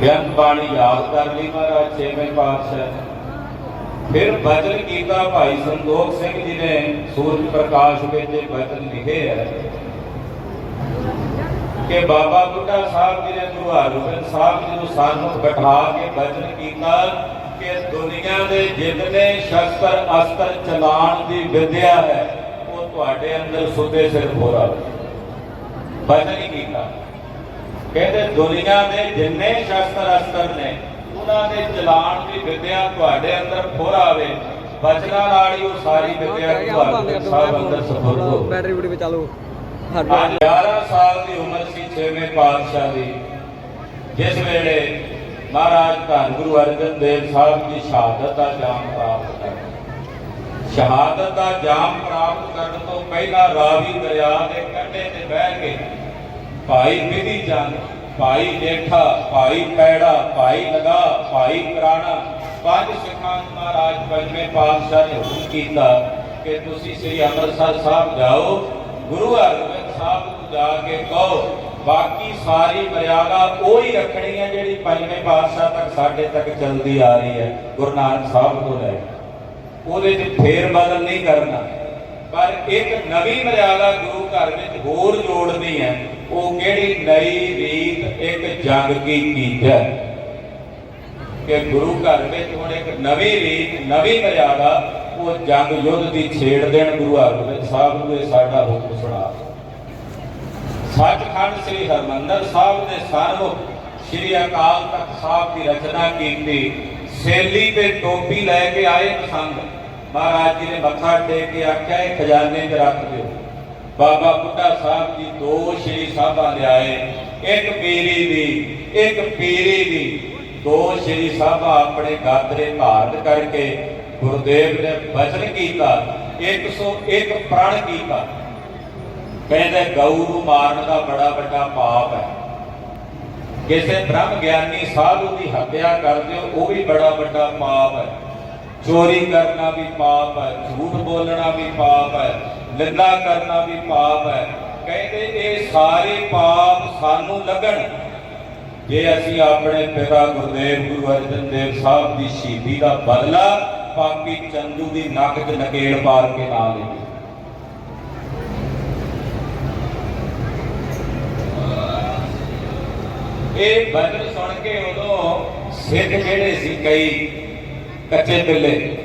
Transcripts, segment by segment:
ਬੇਅੰਤ ਬਾਣੀ ਯਾਦ ਕਰ ਲਈ ਮਹਾਰਾਜ ਛੇਵੇਂ ਪਾਤਸ਼ਾਹ। ਫਿਰ ਬਚਨ ਕੀਤਾ ਭਾਈ ਸੰਦੋਖ ਸਿੰਘ ਜੀ ਨੇ, ਸੂਰਜ ਪ੍ਰਕਾਸ਼ ਵਿੱਚ ਬਚਨ ਲਿਖੇ ਹੈ ਕਿ ਬਾਬਾ ਬੁੱਢਾ ਸਾਹਿਬ ਜੀ ਨੇ ਗੁਰੂ ਹਰਗੋਬਿੰਦ ਸਾਹਿਬ ਜੀ ਨੂੰ ਸਾਨੂੰ ਬਿਠਾ ਕੇ ਬਚਨ ਕੀਤਾ ਕਿ ਦੁਨੀਆ ਦੇ ਜਿੰਨੇ ਸ਼ਸਤਰ ਅਸਤਰ ਚਲਾਉਣ ਦੀ ਵਿਦਿਆ ਹੈ, ਉਹ ਤੁਹਾਡੇ ਅੰਦਰ ਸੁੱਤੇ ਸਿਰ ਹੋਰਾ ਬਚਨ ਹੀ ਕੀਤਾ। ਕਹਿੰਦੇ ਦੁਨੀਆ ਦੇ ਜਿੰਨੇ ਸ਼ਸਤਰ ਅਸਤਰ ਨੇ ਉਹਨਾਂ ਦੇ ਚਲਾਉਣ ਦੀ ਵਿਦਿਆ ਤੁਹਾਡੇ ਅੰਦਰ ਫੋਰਾਵੇ ਬਚਨਾਂ ਨਾਲ ਹੀ ਉਹ ਸਾਰੀ ਵਿਦਿਆ ਤੁਹਾਡੇ ਸਾਹਿਬ ਅੰਦਰ ਸਫਲ ਹੋ ਬੈਟਰੀ ਬੁੜੀ ਵਿੱਚ ਚਾਲੂ। ਅੱਜ 11 ਸਾਲ ਦੀ ਉਮਰ ਸੀ ਛੇਵੇਂ ਪਾਤਸ਼ਾਹ ਦੀ। ਜਿਸ ਵੇਲੇ ਮਹਾਰਾਜ ਧੰਨ ਗੁਰੂ ਅਰਜਨ ਦੇਵ ਸਾਹਿਬ ਦੀ ਸ਼ਹਾਦਤ ਦਾ ਜਾਮ ਪ੍ਰਾਪਤ ਕਰ ਸ਼ਹਾਦਤ ਦਾ ਜਾਮ ਪ੍ਰਾਪਤ ਕਰਨ ਤੋਂ ਪਹਿਲਾਂ ਰਾਵੀ ਦਰਿਆ ਦੇ ਕੰਢੇ ਤੇ ਬਹਿ ਕੇ ਭਾਈ ਵਿਧੀ ਚੰਦ ਭਾਈ ਦੇਖਾ ਭਾਈ ਪੈੜਾ, ਭਾਈ ਲਗਾ, ਭਾਈ ਕਰਾਣਾ ਪੰਜ ਸਿੱਖਾਂ ਮਹਾਰਾਜ ਪੰਜਵੇਂ ਪਾਤਸ਼ਾਹ ਨੇ ਹੁਕਮ ਕੀਤਾ ਕਿ ਤੁਸੀਂ ਸ੍ਰੀ ਅੰਮ੍ਰਿਤਸਰ ਸਾਹਿਬ ਜਾਓ, ਗੁਰੂ ਹਰਗੋਬਿੰਦ ਸਾਹਿਬ ਨੂੰ ਜਾ ਕੇ ਕਹੋ, ਬਾਕੀ ਸਾਰੀ ਮਰਿਆਦਾ ਉਹ ਹੀ ਰੱਖਣੀ ਹੈ ਜਿਹੜੀ ਪੰਜਵੇਂ ਪਾਤਸ਼ਾਹ ਤੱਕ ਸਾਡੇ ਤੱਕ ਚੱਲਦੀ ਆ ਰਹੀ ਹੈ, ਗੁਰੂ ਨਾਨਕ ਸਾਹਿਬ ਤੋਂ ਲੈ ਉਹਦੇ 'ਚ ਫੇਰ ਬਦਲ ਨਹੀਂ ਕਰਨਾ। ਪਰ ਇੱਕ ਨਵੀਂ ਮਰਿਆਦਾ ਗੁਰੂ ਘਰ ਵਿੱਚ ਹੋਰ ਜੋੜਨੀ ਹੈ ਉਹ ਕਿਹੜੀ ਨਈ ਰੀਤ ਇੱਕ ਜੰਗ ਕੀ ਕੀਜੈ ਕਿ ਗੁਰੂ ਘਰ ਵਿੱਚ ਹੁਣ ਇੱਕ ਨਵੀਂ ਰੀਤ, ਨਵੀਂ ਮਰਿਆਦਾ, ਉਹ ਜੰਗ ਯੁੱਧ ਦੀ ਛੇੜ ਦੇਣ ਗੁਰੂ ਹਰਗੋਬਿੰਦ ਸਾਹਿਬ ਨੂੰ ਇਹ ਸਾਡਾ ਹੁਕਮ ਸੁਣਾ। ਸੱਚਖੰਡ ਸ੍ਰੀ ਹਰਮੰਦਰ ਸਾਹਿਬ ਦੇ ਸਰਮੁਖ ਸ੍ਰੀ ਅਕਾਲ ਤਖਤ ਸਾਹਿਬ ਦੀ ਰਚਨਾ ਕੀਤੀ। ਸੇਲੀ ਤੇ ਟੋਪੀ ਲੈ ਕੇ ਆਏ ਪਸੰਦ ਮਹਾਰਾਜ ਜੀ ਨੇ ਮੱਥਾ ਟੇਕ ਕੇ ਆਖਿਆ, ਇਹ ਖਜ਼ਾਨੇ 'ਚ ਰੱਖ ਦਿਓ। ਬਾਬਾ ਬੁੱਢਾ ਸਾਹਿਬ ਜੀ ਦੋ ਸ਼੍ਰੀ ਸਾਹਿਬਾਂ ਲਿਆਏ ਇੱਕ ਪੀਰੀ ਦੀ, ਇੱਕ ਪੀਰੀ ਦੀ। ਦੋ ਸ਼੍ਰੀ ਸਾਹਿਬਾਂ ਆਪਣੇ ਗਾਤਰੇ ਧਾਰਨ ਕਰਕੇ ਗੁਰਦੇਵ ਨੇ ਬਚਨ ਕੀਤਾ 101 ਪ੍ਰਣ ਕੀਤਾ। ਕਹਿੰਦੇ ਗਊ ਨੂੰ ਮਾਰਨ ਦਾ ਬੜਾ ਵੱਡਾ ਪਾਪ ਹੈ। ਕਿਸੇ ਬ੍ਰਹਮ ਗਿਆਨੀ ਸਾਧੂ ਦੀ ਹੱਤਿਆ ਕਰਦੇ ਹੋ, ਉਹ ਵੀ ਬੜਾ ਵੱਡਾ ਪਾਪ ਹੈ। ਚੋਰੀ ਕਰਨਾ ਵੀ ਪਾਪ ਹੈ, ਝੂਠ ਬੋਲਣਾ ਵੀ ਪਾਪ ਹੈ। ਨਿੰਦਾ ਕਰਨਾ ਵੀ ਪਾਪ ਹੈ। ਕਹਿੰਦੇ ਇਹ ਸਾਰੇ ਪਾਪ ਸਾਨੂੰ ਲੱਗਣ। ਜੇ ਅਸੀਂ ਆਪਣੇ ਪਿਤਾ ਗੁਰਦੇਵ, ਗੁਰੂ ਅਰਜਨ ਦੇਵ ਸਾਹਿਬ ਦੀ ਸ਼ਹੀਦੀ ਦਾ ਬਦਲਾ ਪਾਪੀ ਚੰਦੂ ਦੀ ਨੱਕ 'ਚ ਨਕੇਲ ਪਾਰ ਕੇ ਨਾ ਲਈਏ ਇਹ ਬਚਨ ਸੁਣ ਕੇ ਉਦੋਂ ਸਿੱਖ ਜਿਹੜੇ ਸੀ ਕਈ? ਕੱਚੇ ਪਿੱਲੇ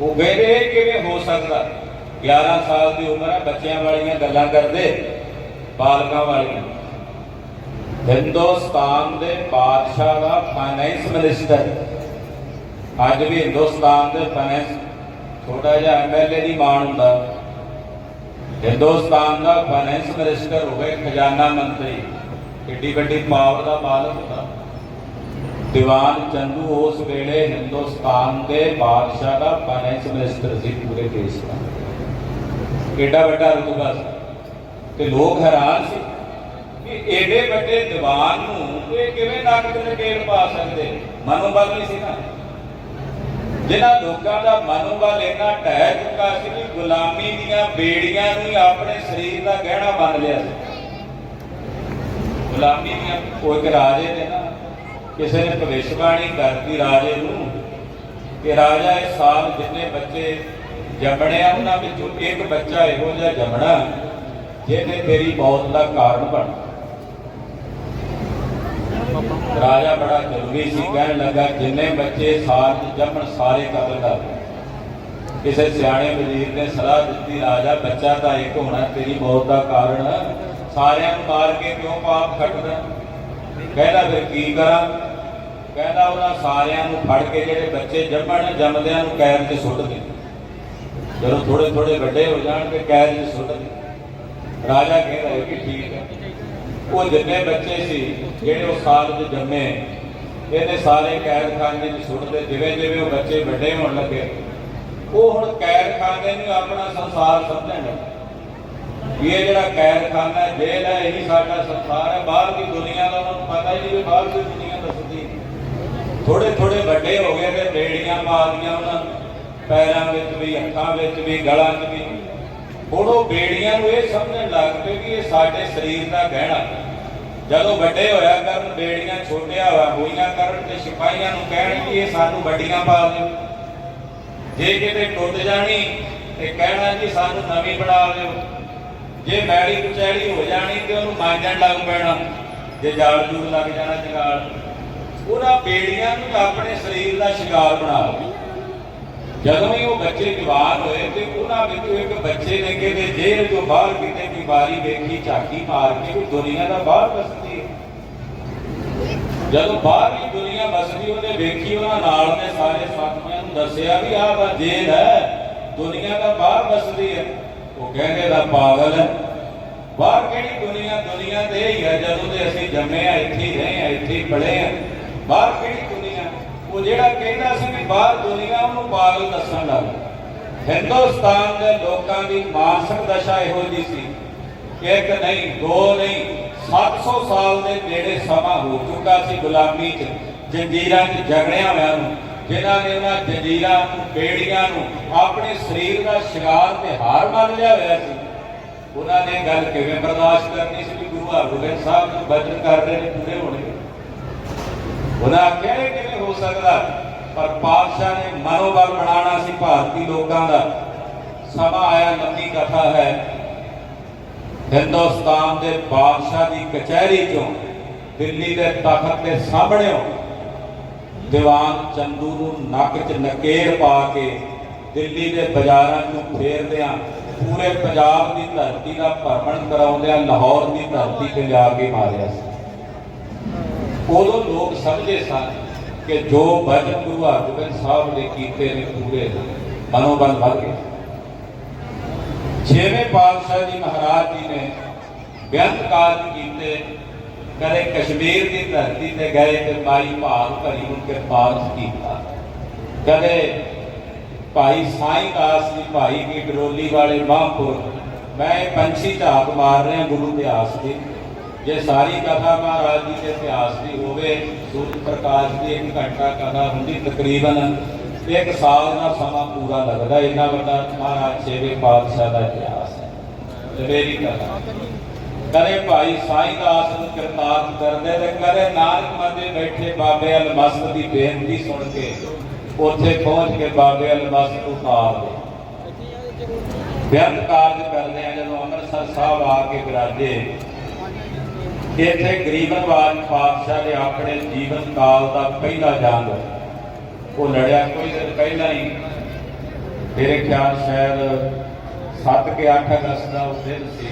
ਉਹ ਕਹਿੰਦੇ ਕਿਵੇਂ ਹੋ ਸਕਦਾ? 11 ਸਾਲ ਦੀ ਉਮਰ ਹੈ ਬੱਚਿਆਂ ਵਾਲੀਆਂ ਗੱਲਾਂ ਕਰਦੇ, ਬਾਲਕਾਂ ਵਾਲੀਆਂ। ਹਿੰਦੁਸਤਾਨ ਦੇ ਬਾਦਸ਼ਾਹ ਦਾ ਫਾਈਨੈਂਸ ਮਿਨਿਸਟਰ ਅੱਜ ਵੀ ਹਿੰਦੁਸਤਾਨ ਦੇ ਫਾਈਨੈਂਸ ਛੋਟਾ ਜਿਹਾ ਐਮਐਲਏ ਦੀ ਮਾਣ ਹੁੰਦਾ। ਹਿੰਦੁਸਤਾਨ ਦਾ ਫਾਈਨੈਂਸ ਮਿਨਿਸਟਰ ਹੋਵੇ, ਖਜ਼ਾਨਾ ਮੰਤਰੀ, ਕਿੱਡੀ ਵੱਡੀ ਪਾਵਰ ਦਾ ਮਾਲਕ ਹੁੰਦਾ। ਦੀਵਾਨ ਚੰਦੂ ਉਸ ਵੇਲੇ ਹਿੰਦੁਸਤਾਨ ਦੇ ਬਾਦਸ਼ਾਹ ਦਾ ਫਾਈਨੈਂਸ ਮਿਨਿਸਟਰ ਸੀ ਪੂਰੇ ਦੇਸ਼ ਦਾ। ਕਿੱਡਾ ਵੱਡਾ ਰੁਤਬਾ ਸੀ। ਤੇ ਲੋਕ ਹੈਰਾਨ ਸੀ ਕਿ ਏਡੇ ਵੱਡੇ ਦੀਵਾਨ ਨੂੰ ਇਹ ਕਿਵੇਂ ਨੱਕ ਤੇ ਨਕੇਲ ਪਾ ਸਕਦੇ? ਮਨੋਬਲ ਨਹੀਂ ਸੀ ਨਾ। ਜਿਨ੍ਹਾਂ ਲੋਕਾਂ ਦਾ ਮਨੋਬਲ ਇੰਨਾ ਢਹਿ ਚੁੱਕਾ ਸੀ ਕਿ ਗੁਲਾਮੀ ਦੀਆਂ ਬੇੜੀਆਂ ਨੂੰ ਹੀ ਆਪਣੇ ਸਰੀਰ ਦਾ ਗਹਿਣਾ ਬਣ ਲਿਆ ਸੀ। ਗੁਲਾਮੀ ਦੀਆਂ ਉਹ ਇੱਕ ਰਾਜੇ ਨੇ ਨਾ, ਕਿਸੇ ਨੇ ਭਵਿਸ਼ਬਾਣੀ ਕਰਤੀ ਰਾਜੇ ਨੂੰ ਕਿ ਰਾਜਾ ਇਸ ਸਾਲ ਜਿੰਨੇ ਬੱਚੇ ਜੰਮਣਿਆ ਉਹਨਾਂ ਵਿੱਚੋਂ ਇੱਕ ਬੱਚਾ ਇਹੋ ਜਿਹਾ ਜੰਮਣਾ ਜਿਹਨੇ ਤੇਰੀ ਮੌਤ ਦਾ ਕਾਰਨ ਬਣ ਰਾਜਾ ਬੜਾ ਜ਼ਰੂਰੀ ਸੀ, ਕਹਿਣ ਲੱਗਾ, ਜਿੰਨੇ ਬੱਚੇ ਸਾਲ ਚ ਜੰਮਣ, ਸਾਰੇ ਕਤਲ ਕਰ ਕਿਸੇ ਸਿਆਣੇ ਵਜ਼ੀਰ ਨੇ ਸਲਾਹ ਦਿੱਤੀ, ਰਾਜਾ, ਬੱਚਾ ਤਾਂ ਇੱਕ ਹੋਣਾ, ਤੇਰੀ ਮੌਤ ਦਾ ਕਾਰਨ ਸਾਰਿਆਂ ਨੂੰ ਮਾਰ ਕੇ ਕਿਉਂ ਪਾਪ ਖੱਟਦਾ? ਕਹਿੰਦਾ, ਫਿਰ ਕੀ ਕਰਾਂ? ਕਹਿੰਦਾ, ਉਹਨਾਂ ਸਾਰਿਆਂ ਨੂੰ ਫੜ ਕੇ ਜਿਹੜੇ ਬੱਚੇ ਜੰਮਣ, ਜੰਮਦਿਆਂ ਨੂੰ ਕੈਦ 'ਚ ਸੁੱਟ ਦੇ। ਜਦੋਂ ਥੋੜੇ ਥੋੜੇ ਵੱਡੇ ਹੋ ਜਾਣਗੇ ਕੈਦ 'ਚ ਸੁੱਟ ਰਾਜਾ ਕਹਿੰਦਾ ਕਿ ਠੀਕ ਹੈ। ਉਹ ਜਿੰਨੇ ਬੱਚੇ ਸੀ ਜਿਹੜੇ ਉਸ ਸਾਲ 'ਚ ਜੰਮੇ ਇਹਦੇ ਸਾਰੇ ਕੈਦਖਾਨੇ 'ਚ ਸੁੱਟਦੇ ਜਿਵੇਂ ਜਿਵੇਂ ਉਹ ਬੱਚੇ ਵੱਡੇ ਹੋਣ ਲੱਗੇ ਉਹ ਹੁਣ ਕੈਦਖਾਨੇ ਨੂੰ ਆਪਣਾ ਸੰਸਾਰ ਸਮਝਣ ਲੱਗੇ। ਇਹ ਜਿਹੜਾ ਕੈਦਖਾਨਾ ਹੈ, ਜੇਲ੍ਹ ਹੈ ਇਹੀ ਸਾਡਾ ਸੰਸਾਰ ਹੈ ਬਾਹਰ ਦੀ ਦੁਨੀਆ ਦਾ ਉਹਨਾਂ ਨੂੰ ਪਤਾ ਹੀ ਨਹੀਂ ਵੀ ਬਾਹਰ ਦੀ ਦੁਨੀਆ ਦੱਸਦੀ। ਥੋੜੇ ਥੋੜੇ ਵੱਡੇ ਹੋ ਗਏ ਤੇ ਬੇੜੀਆਂ ਪਾ ਦੀਆਂ ਉਹਨਾਂ ਪੈਰਾਂ ਵਿੱਚ ਵੀ, ਅੱਖਾਂ ਵਿੱਚ ਵੀ, ਗਲਾਂ 'ਚ ਵੀ। ਹੁਣ ਉਹ ਬੇੜੀਆਂ ਨੂੰ ਇਹ ਸਮਝਣ ਲੱਗ ਪਏ ਕਿ ਇਹ ਸਾਡੇ ਸਰੀਰ ਦਾ ਗਹਿਣਾ। ਜਦੋਂ ਵੱਡੇ ਹੋਇਆ ਕਰਨ, ਬੇੜੀਆਂ ਛੋਟਿਆ ਹੋਇਆ ਹੋਈਆਂ ਕਰਨ ਤੇ ਸਿਪਾਹੀਆਂ ਨੂੰ ਕਹਿਣ ਕਿ ਇਹ ਸਾਨੂੰ ਵੱਡੀਆਂ ਪਾ ਦਿਓ। ਜੇ ਕਿਤੇ ਟੁੱਟ ਜਾਣੀ ਤੇ ਕਹਿਣਾ ਜੀ ਸਾਨੂੰ ਨਵੀਂ ਬਣਾ ਦਿਓ। ਜੇ ਮੈੜੀ ਕੁਚੈੜੀ ਹੋ ਜਾਣੀ ਤੇ ਉਹਨੂੰ ਮਾਂਜਣ ਲੱਗ ਪੈਣਾ, ਜੇ ਜਾਲ ਜੂਲ ਲੱਗ ਜਾਣਾ ਜਗਾਲ। ਉਹਨਾਂ ਬੇੜੀਆਂ ਨੂੰ ਤਾਂ ਆਪਣੇ ਸਰੀਰ ਦਾ ਸ਼ਿਕਾਰ ਬਣਾ ਲਓ ਜਦੋਂ ਹੀ ਉਹ ਬੱਚੇ ਜਵਾਨ ਹੋਏ ਤੇ ਉਹਨਾਂ ਵਿੱਚੋਂ ਇੱਕ ਬੱਚੇ ਨੇ ਕਿਤੇ ਜੇਲ੍ਹ ਤੋਂ ਬਾਹਰ ਕਿਤੇ ਕੋਈ ਬਾਰੀ ਵੇਖੀ, ਝਾਕੀ ਮਾਰ ਕੇ ਕੋਈ ਦੁਨੀਆ ਦਾ ਬਾਹਰ ਵਸਦੀ। ਹੈ ਜਦੋਂ ਬਾਹਰਲੀ ਦੁਨੀਆ ਵਸਦੀ, ਉਹਨੇ ਵੇਖੀ, ਉਹਨਾਂ ਨਾਲ ਦੇ ਸਾਰੇ ਸਾਥੀਆਂ ਨੂੰ ਦੱਸਿਆ ਵੀ ਆਹ ਵਾ ਜੇਲ੍ਹ ਹੈ, ਦੁਨੀਆ ਦਾ ਬਾਹਰ ਵਸਦੀ ਹੈ। ਉਹ ਕਹਿੰਦੇ ਦਾ ਪਾਗਲ ਹੈ। ਬਾਹਰ ਕਿਹੜੀ ਦੁਨੀਆ? ਦੁਨੀਆ ਤੇ ਹੀ ਹੈ, ਜਦੋਂ ਦੇ ਅਸੀਂ ਜੰਮੇ ਆ ਇੱਥੇ ਹੀ ਰਹੇ ਆ ਇੱਥੇ ਹੀ ਪਲੇ ਆ ਬਾਹਰ ਕਿਹੜੀ ਦੁਨੀਆ? ਉਹ ਜਿਹੜਾ ਕਹਿੰਦਾ ਸੀ ਵੀ ਬਾਹਰ ਦੁਨੀਆ ਪਾਗਲ ਦੱਸਣ ਲੱਗ ਹਿੰਦੁਸਤਾਨ ਦੇ ਲੋਕਾਂ ਦੀ ਮਾਨਸਿਕ ਦਸ਼ਾ ਇਹੋ ਜੀ ਸੀ ਇੱਕ ਨਹੀਂ, ਦੋ ਨਹੀਂ 700 ਸਾਲ ਦੇ ਨੇੜੇ ਸਮਾਂ ਹੋ ਚੁੱਕਾ ਸੀ ਗੁਲਾਮੀ 'ਚ, ਜੰਜੀਰਾਂ 'ਚ ਜਗੜਿਆਂ ਹੋਇਆਂ ਨੂੰ, ਜਿਨ੍ਹਾਂ ਨੇ ਉਹਨਾਂ ਜੰਜੀਰਾਂ ਨੂੰ, ਬੇੜੀਆਂ ਨੂੰ ਆਪਣੇ ਸਰੀਰ ਦਾ ਸ਼ਿਕਾਰ ਤੇ ਹਾਰ ਮੰਨ ਲਿਆ ਹੋਇਆ ਸੀ। ਉਹਨਾਂ ਨੇ ਗੱਲ ਕਿਵੇਂ ਬਰਦਾਸ਼ਤ ਕਰਨੀ ਸੀ ਵੀ ਗੁਰੂ ਹਰਗੋਬਿੰਦ ਸਾਹਿਬ ਨੂੰ ਬਚਨ ਕਰ ਰਹੇ ਨੇ ਪੂਰੇ ਹੋਣੇ? ਉਹਨਾਂ ਆਖਿਆ ਕਿਵੇਂ ਹੋ ਸਕਦਾ? ਪਰ ਪਾਤਸ਼ਾਹ ਨੇ ਮਨੋਬਲ ਬਣਾਉਣਾ ਸੀ ਭਾਰਤੀ ਲੋਕਾਂ ਦਾ। ਸਮਾਂ ਆਇਆ ਲੰਮੀ ਕਥਾ ਹੈ। ਹਿੰਦੁਸਤਾਨ ਦੇ ਬਾਦਸ਼ਾਹ ਦੀ ਕਚਹਿਰੀ ਚੋਂ, ਦਿੱਲੀ ਦੇ ਤਖਤ ਦੇ ਸਾਹਮਣੇੋਂ ਦੀਵਾਨ ਚੰਦੂ ਨੂੰ ਨੱਕ 'ਚ ਨਕੇਰ ਪਾ ਕੇ ਦਿੱਲੀ ਦੇ ਬਾਜ਼ਾਰਾਂ ਨੂੰ ਫੇਰਦਿਆਂ ਪੂਰੇ ਪੰਜਾਬ ਦੀ ਧਰਤੀ ਦਾ ਭਰਮਣ ਕਰਾਉਂਦਿਆਂ ਲਾਹੌਰ ਦੀ ਧਰਤੀ ਤੇ ਲਿਆ ਕੇ ਮਾਰਿਆ ਸੀ। ਉਦੋਂ ਲੋਕ ਸਮਝੇ ਸਨ ਕਿ ਜੋ ਬਚਨ ਗੁਰੂ ਹਰਗੋਬਿੰਦ ਸਾਹਿਬ ਨੇ ਕੀਤੇ ਨੇ ਪੂਰੇ ਮਨੋਬਲ ਵੱਧ ਗਿਆ। ਛੇਵੇਂ ਪਾਤਸ਼ਾਹ ਜੀ ਮਹਾਰਾਜ ਜੀ ਨੇ ਬੇਅੰਤ ਕਾਰਜ ਕੀਤੇ, ਕਦੇ ਕਸ਼ਮੀਰ ਦੀ ਧਰਤੀ ਤੇ ਗਏ ਤੇ ਮਾਈ ਭਾਗ ਭਰੀ ਨੂੰ ਕਿਰਪਾਲ ਕੀਤਾ। ਕਦੇ ਭਾਈ ਸਾਈਂ ਦਾਸ ਜੀ ਭਾਈ ਕੀ ਡਰੋਲੀ ਵਾਲੇ ਮਹਾਂਪੁਰ ਮੈਂ ਪੰਛੀ ਝਾਕ ਮਾਰ ਰਿਹਾ ਗੁਰੂ ਇਤਿਹਾਸ ਦੀ ਜੇ ਸਾਰੀ ਕਥਾ ਮਹਾਰਾਜ ਜੀ ਦੇ ਇਤਿਹਾਸ ਦੀ ਹੋਵੇ, ਸੂਰਜ ਪ੍ਰਕਾਸ਼ ਦੀ ਇੱਕ ਘੰਟਾ ਕਥਾ ਹੁੰਦੀ, ਤਕਰੀਬਨ ਇੱਕ ਸਾਲ ਦਾ ਸਮਾਂ ਪੂਰਾ ਲੱਗਦਾ। ਇੰਨਾ ਵੱਡਾ ਮਹਾਰਾਜ ਛੇਵੇਂ ਪਾਤਸ਼ਾਹ ਦਾ ਇਤਿਹਾਸ ਹੈ। ਸਵੇਰੀ ਕਥਾ। ਕਦੇ ਭਾਈ ਸਾਈਂ ਦਾਸ ਨੂੰ ਕਿਰਤਾਰਥ ਕਰਦੇ ਤੇ ਕਦੇ ਨਾਨਕ ਮੰਦੇ ਬੈਠੇ ਬਾਬੇ ਅਲਮਸਤ ਦੀ ਬੇਨਤੀ ਸੁਣ ਕੇ ਉੱਥੇ ਪਹੁੰਚ ਕੇ ਬਾਬੇ ਅਲਮਸਤ ਨੂੰ ਤਾਰ ਦੇ। ਬਿਆਨ ਕਾਰਜ ਕਰਦੇ ਆ ਜਦੋਂ ਅੰਮ੍ਰਿਤਸਰ ਸਾਹਿਬ ਆ ਕੇ ਵਿਰਾਜੇ ਇੱਥੇ ਗਰੀਬਨਵਾਜ ਪਾਤਸ਼ਾਹ ਨੇ ਆਪਣੇ ਜੀਵਨ ਕਾਲ ਦਾ ਪਹਿਲਾ ਜੰਗ ਉਹ ਲੜਿਆ ਕੋਈ ਦਿਨ ਪਹਿਲਾਂ ਹੀ। ਮੇਰੇ ਖਿਆਲ ਸ਼ਾਇਦ 7 ਕੇ 8 ਅਗਸਤ ਦਾ ਉਸ ਦਿਨ ਸੀ,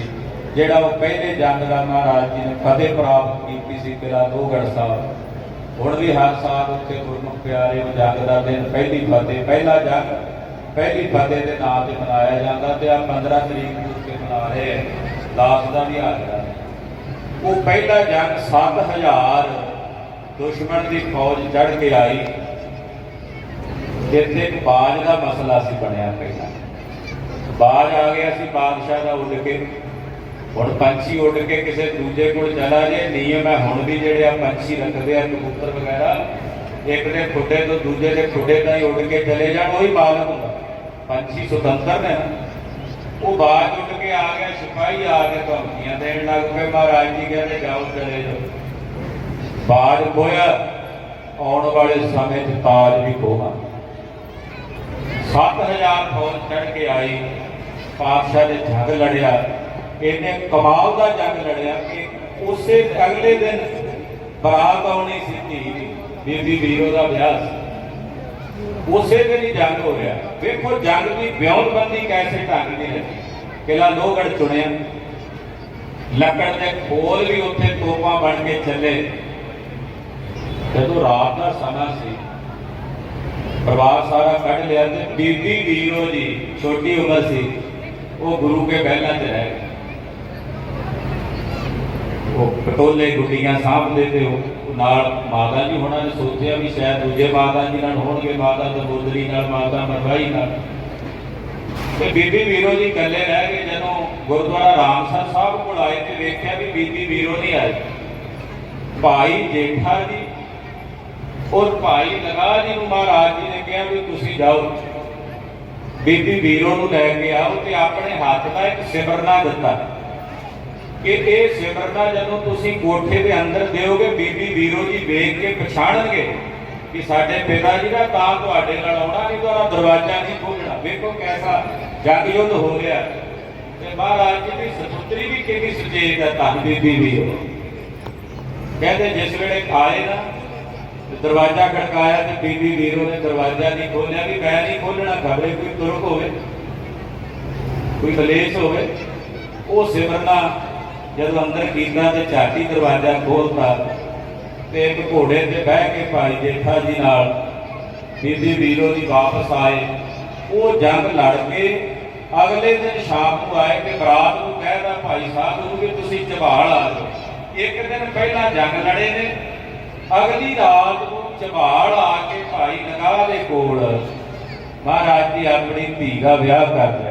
ਜਿਹੜਾ ਉਹ ਪਹਿਲੇ ਜੰਗ ਦਾ ਮਹਾਰਾਜ ਜੀ ਨੇ ਫਤਿਹ ਪ੍ਰਾਪਤ ਕੀਤੀ ਸੀ ਤੇਰਾ ਲੋਹਗੜ ਸਾਹਿਬ। ਹੁਣ ਵੀ ਹਰ ਸਾਲ ਉੱਥੇ ਗੁਰਮੁਖ ਪਿਆਰੇ ਨੂੰ ਜੰਗ ਦਾ ਦਿਨ ਪਹਿਲੀ ਫਤਿਹ, ਪਹਿਲਾ ਜੰਗ, ਪਹਿਲੀ ਫਤਿਹ ਦੇ ਨਾਂ ਤੇ ਮਨਾਇਆ ਜਾਂਦਾ ਤੇ ਆ 15 ਤਰੀਕ ਨੂੰ ਉੱਥੇ ਮਨਾ ਰਹੇ ਆ। ਦਾ ਵੀ ਆ ਹਾਜ਼ਰਾ ਉਹ ਪਹਿਲਾ ਜੰਗ 7000 ਦੁਸ਼ਮਣ ਦੀ ਫੌਜ ਚੜ ਕੇ ਆਈ। ਜਿੱਥੇ ਬਾਜ ਦਾ ਮਸਲਾ ਸੀ ਬਣਿਆ ਪਹਿਲਾਂ। ਬਾਜ ਆ ਗਿਆ ਸੀ ਬਾਦਸ਼ਾਹ ਦਾ ਉੱਡ ਕੇ। ਹੁਣ ਪੰਛੀ ਉੱਡ ਕੇ ਕਿਸੇ ਦੂਜੇ ਕੋਲ ਚਲਾ ਜੇ। ਨਿਯਮ ਹੈ ਹੁਣ ਵੀ ਜਿਹੜੇ ਆ ਪੰਛੀ ਰੱਖਦੇ ਆ, ਕਬੂਤਰ ਵਗੈਰਾ। ਇੱਕ ਦੇ ਖੁੱਡੇ ਤੋਂ ਦੂਜੇ ਦੇ ਖੁੱਡੇ ਤਾਈਂ ਉੱਡ ਕੇ ਚਲੇ ਜਾਣ, ਉਹੀ ਮਾਲਕ ਹੁੰਦਾ। ਪੰਛੀ ਸੁਤੰਤਰ ਨੇ ਨਾ। ਉਹ ਬਾਜ ਉੱਡ ਕੇ ਆ ਗਿਆ, ਸਿਪਾਹੀ ਆ ਕੇ ਧਮਕੀਆਂ ਦੇਣ ਲੱਗ ਪਏ, ਮਹਾਰਾਜ ਜੀ ਕਹਿੰਦੇ ਜਾਓ, ਚਲੇ ਜਾਓ। ਬਾਜ ਖੋਇਆ ਆਉਣ ਵਾਲੇ ਸਮੇਂ 'ਚ ਤਾਜ ਵੀ ਖੋਵਾ 7000 ਫੌਜ ਚੜ ਕੇ ਆਈ, ਪਾਤਸ਼ਾਹ ਨੇ ਜੰਗ ਲੜਿਆ। ਇਹਨੇ ਕਮਾਲ ਦਾ ਜੰਗ ਲੜਿਆ ਕਿ ਉਸੇ ਅਗਲੇ ਦਿਨ ਬਰਾਤ ਆਉਣੀ ਸੀ ਧੀ ਦੀ, ਬੀਬੀ ਵੀਰੋ ਦਾ ਵਿਆਹ ਸੀ। ਉਸੇ ਦਿਨ ਜੰਗ ਹੋ ਰਿਹਾ। ਵੇਖੋ, ਜੰਗ ਦੀ ਵਿਉਂਤਬੰਦੀ ਕੈਸੇ ਢੰਗ ਦੀ ਹੈ। ਕਿਲਾ ਲੋਹਗੜ ਚੁਣਿਆ। ਲੱਕੜ ਦੇ ਖੋਲ ਵੀ ਉੱਥੇ ਤੋਪਾਂ ਬਣ ਕੇ ਚੱਲੇ। ਜਦੋਂ ਰਾਤ ਦਾ ਸਮਾਂ ਸੀ, ਪਰਿਵਾਰ ਸਾਰਾ ਕੱਢ ਲਿਆ ਤੇ ਬੀਬੀ ਵੀਰੋ ਜੀ, ਛੋਟੀ ਉਮਰ ਸੀ, ਉਹ ਗੁਰੂ ਕੇ ਬਹਿਲਾਂ 'ਚ ਰਹਿ ਉਹ ਪਟੋਲੇ ਗੁੱਡੀਆਂ ਸਾਹਮਣੇ ਤੇ ਉਹ ਨਾਲ ਮਾਤਾ ਜੀ ਹੋਣਾ ਨੇ ਸੋਚਿਆ ਵੀ ਸ਼ਾਇਦ ਦੂਜੇ ਮਾਤਾ ਜੀ ਨਾਲ ਹੋਣਗੇ, ਮਾਤਾ ਦਬੋਦਰੀ ਨਾਲ, ਮਾਤਾ ਮਰਵਾਈ ਨਾਲ। ਤੇ ਬੀਬੀ ਵੀਰੋ ਜੀ ਇਕੱਲੇ ਰਹਿ ਗਏ, ਜਦੋਂ ਗੁਰਦੁਆਰਾ ਰਾਮਸਰ ਸਾਹਿਬ ਕੋਲ ਆਏ ਤੇ ਵੇਖਿਆ ਵੀ ਬੀਬੀ ਵੀਰੋ ਨਹੀਂ ਆਈ ਭਾਈ ਜੇਠਾ ਜੀ, ਔਰ ਭਾਈ ਲਗਾ ਜੀ ਨੂੰ ਮਹਾਰਾਜ ਜੀ ਨੇ ਕਿਹਾ ਵੀ ਤੁਸੀਂ ਜਾਓ। ਬੀਬੀ ਵੀਰੋ ਨੂੰ ਲੈ ਕੇ ਆਓ ਤੇ ਆਪਣੇ ਹੱਥ ਦਾ ਇੱਕ ਸਿਮਰਨਾ ਦਿੱਤਾ। ਕਿ ਇਹ ਸਿਮਰਨਾ ਜਦੋਂ ਤੁਸੀਂ ਕੋਠੇ ਦੇ ਅੰਦਰ ਦਿਓਗੇ, ਬੀਬੀ ਵੀਰੋ ਜੀ ਵੇਖ ਕੇ ਪਛਾਣਨਗੇ ਕਿ ਸਾਡੇ ਪਿਤਾ ਜੀ ਦਾ ਤਾਂ ਤੁਹਾਡੇ ਨਾਲ ਆਉਣਾ ਨਹੀਂ, ਤੁਹਾਡਾ ਦਰਵਾਜ਼ਾ ਨਹੀਂ ਖੋਲਣਾ। ਵੇਖੋ ਕੈਸਾ ਜੰਗ ਯੁੱਧ ਹੋ ਰਿਹਾ ਤੇ ਮਹਾਰਾਜ ਜੀ ਦੀ ਸਪੁੱਤਰੀ ਵੀ ਕਿੰਨੀ ਸੁਚੇਤ ਹੈ ਧੰਨ ਬੀਬੀ ਵੀਰੋ। ਕਹਿੰਦੇ ਜਿਸ ਵੇਲੇ ਆਏ ਨਾ ਦਰਵਾਜ਼ਾ ਖੜਕਾਇਆ ਤੇ ਬੀਬੀ ਵੀਰੋ ਨੇ ਦਰਵਾਜ਼ਾ ਨਹੀਂ ਖੋਲਿਆ ਵੀ ਮੈਂ ਨਹੀਂ ਖੋਲਣਾ, ਖਬਰੇ ਕੋਈ ਤੁਰਕ ਹੋਵੇ, ਕੋਈ ਕਲੇਸ਼ ਹੋਵੇ, ਉਹ ਸਿਮਰਨਾ ਜਦੋਂ ਅੰਦਰ ਕੀਤਾ ਤੇ ਝਾਟੀ ਦਰਵਾਜ਼ਾ ਖੋਲਤਾ ਤੇ ਇੱਕ ਘੋੜੇ ਤੇ ਬਹਿ ਕੇ ਭਾਈ ਜੇਠਾ ਜੀ ਨਾਲ ਬੀਬੀ ਵੀਰੋ ਜੀ ਵਾਪਸ ਆਏ, ਉਹ ਜੰਗ ਲੜ ਕੇ ਅਗਲੇ ਦਿਨ ਸ਼ਾਮ ਨੂੰ ਆਏ ਕਿ ਬਰਾਤ ਨੂੰ ਕਹਿਦਾ, ਭਾਈ ਸਾਹਿਬ ਨੂੰ ਕਿ ਤੁਸੀਂ ਝਬਾਲ ਆ ਜਾਓ। ਇੱਕ ਦਿਨ ਪਹਿਲਾਂ ਜੰਗ ਲੜੇ ਨੇ, ਅਗਲੀ ਰਾਤ ਨੂੰ ਝਬਾਲ ਆ ਕੇ ਭਾਈ ਨਗਾਹ ਦੇ ਕੋਲ, ਮਹਾਰਾਜ ਜੀ, ਆਪਣੀ ਧੀ ਦਾ ਵਿਆਹ ਕਰ ਲਿਆ।